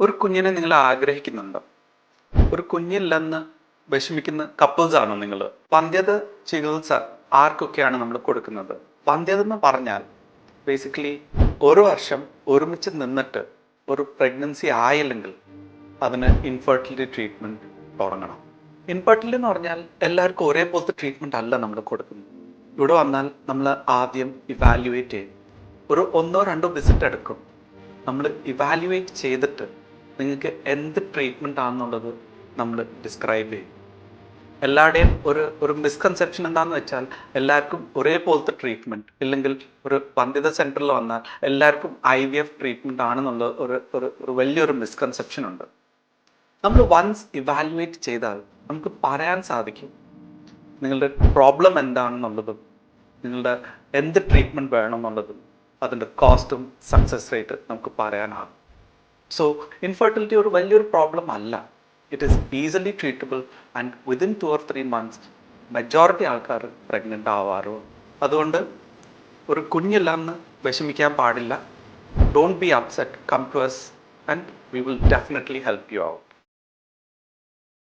ഒരു കുഞ്ഞിനെ നിങ്ങൾ ആഗ്രഹിക്കുന്നുണ്ടോ? ഒരു കുഞ്ഞില്ലെന്ന് വിഷമിക്കുന്ന കപ്പിൾസ് ആണോ നിങ്ങൾ? പന്ധ്യത ചികിത്സ ആർക്കൊക്കെയാണ് നമ്മൾ കൊടുക്കുന്നത്? പന്ധ്യത എന്ന് പറഞ്ഞാൽ ബേസിക്കലി ഒരു വർഷം ഒരുമിച്ച് നിന്നിട്ട് ഒരു പ്രഗ്നൻസി ആയില്ലെങ്കിൽ അതിന് ഇൻഫെർട്ടിലിറ്റി ട്രീറ്റ്മെന്റ് തുടങ്ങണം. ഇൻഫെർട്ടിലിറ്റി എന്ന് പറഞ്ഞാൽ എല്ലാവർക്കും ഒരേപോലത്തെ ട്രീറ്റ്മെന്റ് അല്ല നമ്മൾ കൊടുക്കുന്നത്. ഇവിടെ വന്നാൽ നമ്മൾ ആദ്യം ഇവാലുവേറ്റ് ചെയ്യും. ഒരു ഒന്നോ രണ്ടോ വിസിറ്റ് എടുക്കും. നമ്മൾ ഇവാലുവേറ്റ് ചെയ്തിട്ട് നിങ്ങൾക്ക് എന്ത് ട്രീറ്റ്മെന്റ് ആണെന്നുള്ളത് നമ്മൾ ഡിസ്ക്രൈബ് ചെയ്യും. എല്ലാവരുടെയും ഒരു ഒരു മിസ്കൺസെപ്ഷൻ എന്താണെന്ന് വെച്ചാൽ എല്ലാവർക്കും ഒരേപോലത്തെ ട്രീറ്റ്മെന്റ് ഇല്ലെങ്കിൽ ഒരു വന്ധ്യത സെന്ററിൽ വന്നാൽ എല്ലാവർക്കും ഐ വി എഫ് ട്രീറ്റ്മെന്റ് ആണെന്നുള്ള ഒരു ഒരു വലിയൊരു മിസ്കൺസെപ്ഷൻ ഉണ്ട്. നമ്മൾ വൺസ് ഇവാലുവേറ്റ് ചെയ്താൽ നമുക്ക് പറയാൻ സാധിക്കും നിങ്ങളുടെ പ്രോബ്ലം എന്താണെന്നുള്ളതും നിങ്ങളുടെ എന്ത് ട്രീറ്റ്മെന്റ് വേണമെന്നുള്ളതും അതിന്റെ കോസ്റ്റും സക്സസ് റേറ്റ് നമുക്ക് പറയാനാകും. സോ ഇൻഫെർട്ടിലിറ്റി ഒരു വലിയൊരു പ്രോബ്ലം അല്ല. It is easily treatable and within two or three months majority ആൾക്കാർ പ്രഗ്നന്റ് ആവാറോ. അതുകൊണ്ട് ഒരു കുഞ്ഞില്ലെന്ന് വിഷമിക്കാൻ പാടില്ല. Don't be upset come to us and we will definitely help you ആവും